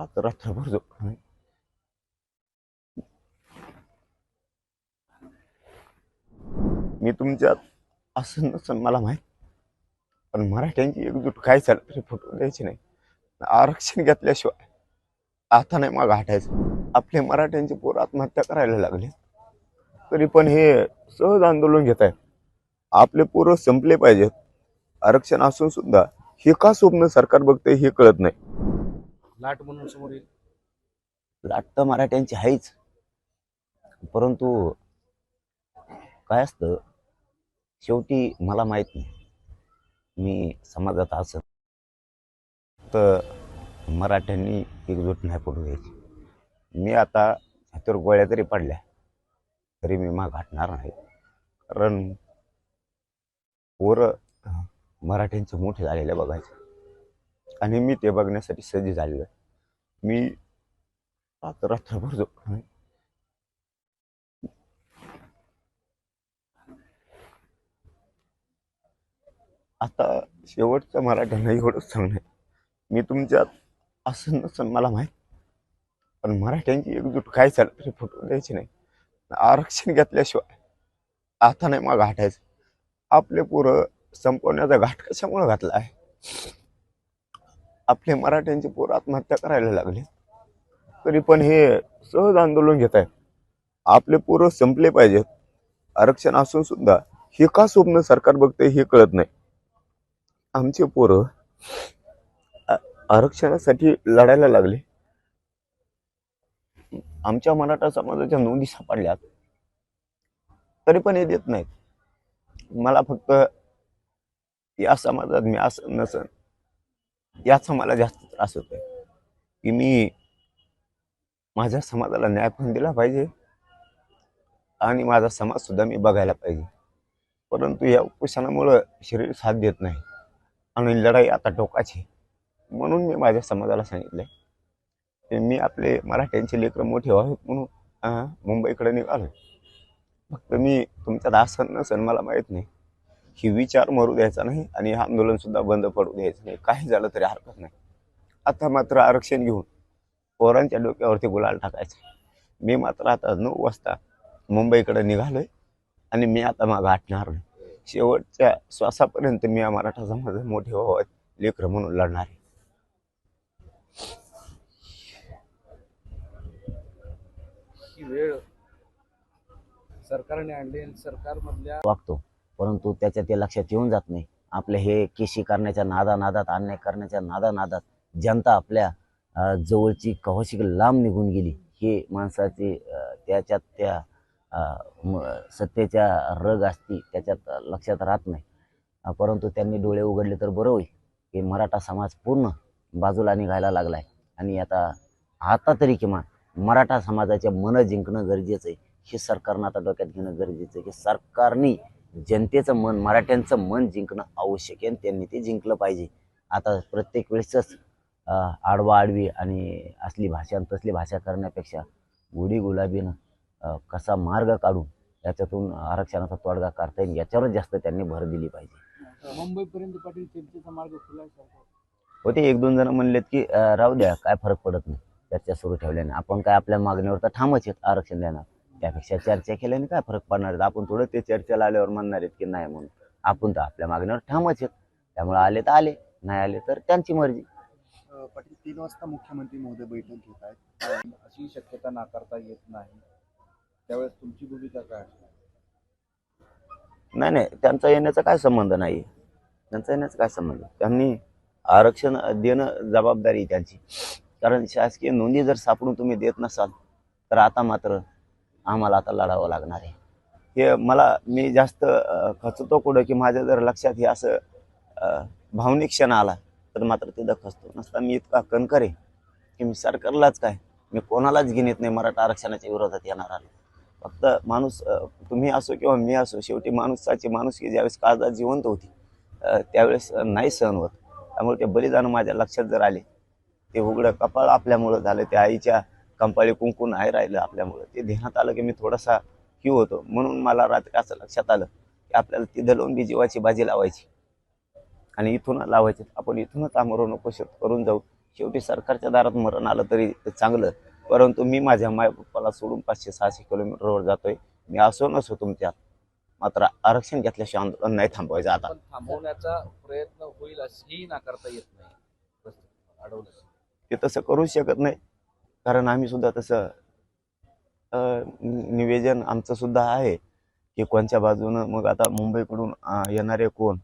रात रात्रभर झोपलो नाही मी तुमच्यात असं नसन मला माहीत. पण मराठ्यांची एकजूट काय झालं तरी फोटो द्यायची नाही. आरक्षण घेतल्याशिवाय आता नाही मग हटायचं. आपले मराठ्यांचे पोर आत्महत्या करायला लागले. तरी पण हे सहज आंदोलन घेत आहे आपले पोरं संपले पाहिजेत. आरक्षण असून सुद्धा हे का स्वप्न सरकार बघते हे कळत नाही. लाट म्हणून समोर येईल. लाट तर मराठ्यांची आहेच परंतु काय असतं शेवटी मला माहीत नाही. मी समाजात असत तर मराठ्यांनी एकजूट नाही पडू द्यायची. मी आता हातावर गोळ्या जरी पडल्या तरी मी माग हटणार नाही. कारण पोरं मराठ्यांचं मराठ्यांचे मोठे झालेले बघायचे. आणि मी ते बघण्यासाठी सज्ज झालेलो आहे. मी आता रात्रभर झोपलो नाही. आता शेवटचं मराठ्यांना एवढंच सांगणं आहे. मी तुमच्यात असं नसन मला माहीत. पण मराठ्यांची एकजूट काय चालत तरी फुटू द्यायची नाही. आरक्षण घेतल्याशिवाय आता नाही मग घाटायचं आपले पोरं संपवण्याचा घाट कशामुळे घातला आहे? आपले मराठ्यांचे पोरं आत्महत्या करायला लागले. तरी पण हे सहज आंदोलन घेत आहेत. आपले पोरं संपले पाहिजेत. आरक्षण असून सुद्धा हे का स्वप्न सरकार बघते हे कळत नाही. आमचे पोरं आरक्षणासाठी लढायला लागले. आमच्या मराठा समाजाच्या नोंदी सापडल्यात. तरी पण हे देत नाहीत. मला फक्त या समाजात मी असं नसन. याचा मला जास्त त्रास होतोय. की मी माझ्या समाजाला न्याय पण दिला पाहिजे आणि माझा समाजसुद्धा मी बघायला पाहिजे. परंतु या उपोषणामुळं शरीर साथ देत नाही आणि लढाई आता टोकाची म्हणून मी माझ्या समाजाला सांगितलं की मी आपले मराठ्यांचे लेकरं मोठे व्हावेत म्हणून मुंबईकडे निघालो फक्त मी तुमच्यात आसन नसन मला माहीत नाही. ही विचार मरू द्यायचा नाही आणि हे आंदोलन सुद्धा बंद पडू द्यायचं नाही. काही झालं तरी हरकत नाही. आता मात्र आरक्षण घेऊन पोरांच्या डोक्यावरती गुलाल टाकायचा. मी मात्र आता नऊ वाजता मुंबईकडे निघालोय आणि मी आता मागं हटणार नाही. शेवटच्या श्वासापर्यंत मी या मराठा समाज मोठे व्हावं लेकरं म्हणून लढणार आहे. वेळ सरकारने आणली आणि सरकारमधल्या वागतो. परंतु त्याच्या ते लक्षात येऊन जात नाही. आपले हे केशी करण्याच्या नादा नादात अन्याय करण्याच्या नादा नादात जनता आपल्या जवळची कवाशी लांब निघून गेली. हे माणसाचे त्याच्यात त्या सत्तेच्या रग असती त्याच्यात लक्षात राहत नाही. परंतु त्यांनी डोळे उघडले तर बरं होईल. की मराठा समाज पूर्ण बाजूला निघायला लागलाय. आणि आता आता तरी किमान मराठा समाजाचे मन जिंकणं गरजेचं आहे. हे सरकारनं आता डोक्यात घेणं गरजेचं आहे. की सरकारने जनतेचं मन मराठ्यांचं मन जिंकणं आवश्यक आहे आणि त्यांनी ते जिंकलं पाहिजे. आता प्रत्येक वेळेसच आडवा आडवी आणि असली भाषा आणि तसली भाषा करण्यापेक्षा गुढी गुलाबीनं कसा मार्ग काढून याच्यातून आरक्षणाचा तोडगा काढता येईल याच्यावरच जास्त त्यांनी भर दिली पाहिजे. मुंबईपर्यंत पाटील चर्चेचा मार्ग खुला होते एक दोन जण म्हणलेत की राहू द्या काय फरक पडत नाही. चर्चा सुरू ठेवल्याने. आपण काय आपल्या मागणीवर तर ठामच आहेत आरक्षण देणार. त्यापेक्षा चर्चा केल्याने काय फरक पडणार आहेत? आपण थोडं ते चर्चेला आल्यावर म्हणणार आहेत की नाही म्हणून. आपण तर आपल्या मागणीवर ठामच आहेत. त्यामुळे आले तर आले नाही आले तर त्यांची मर्जी. पाटील तीन वाजता मुख्यमंत्री महोदय बैठक घेत आहेत. अशी शक्यता नाकारता येत नाही. त्यावेळेस तुमची भूमिका काय? नाही नाही. त्यांचा येण्याचा काय संबंध नाही. त्यांचा येण्याचा काय संबंध? त्यांनी आरक्षण देणं जबाबदारी त्यांची. कारण शासकीय नोंदी जर सापडून तुम्ही देत नसाल तर आता मात्र आम्हाला आता लढावं लागणार आहे. हे मला मी जास्त खचतो कुठं की माझ्या जर लक्षात हे असं भावनिक क्षण आला तर मात्र तिथं खचतो नसता मी इतका कणकर आहे की मी सरकारलाच काय मी कोणालाच घेण्यात नाही मराठा आरक्षणाच्या विरोधात येणार आलो. फक्त माणूस तुम्ही असो किंवा मी असो शेवटी माणूसाची माणूस की ज्यावेळेस काळजात जिवंत होती त्यावेळेस नाही सहन होत. त्यामुळे ते बलिदान माझ्या लक्षात जर आले ते उघडं कपाळ आपल्यामुळं झालं त्या आईच्या कंपाळी कुंकून आहे राहिलं आपल्यामुळं. ते ध्यानात आलं की मी थोडासा क्यू होतो. म्हणून मला रात्री असं लक्षात आलं की आपल्याला तिथं लावून बी जीवाची बाजी लावायची. आणि इथून लावायची. आपण इथूनच आमरण उपोषण करून जाऊ. शेवटी सरकारच्या दारात मरण आलं तरी ते चांगलं. परंतु मी माझ्या मायबापाला सोडून पाचशे सहाशे किलोमीटरवर जातोय. मी असो नसो तुमच्यात. मात्र आरक्षण घेतल्याशिवाय आंदोलन नाही थांबवायचं आता. थांबवण्याचा प्रयत्न होईल असेही नाकारता येत नाही. ते तसं करूच शकत नाही. कारण आम्ही सुद्धा तसं निवेदन आमचं सुद्धा आहे की कोणत्या बाजूनं मग आता मुंबईकडून येणारे कोण?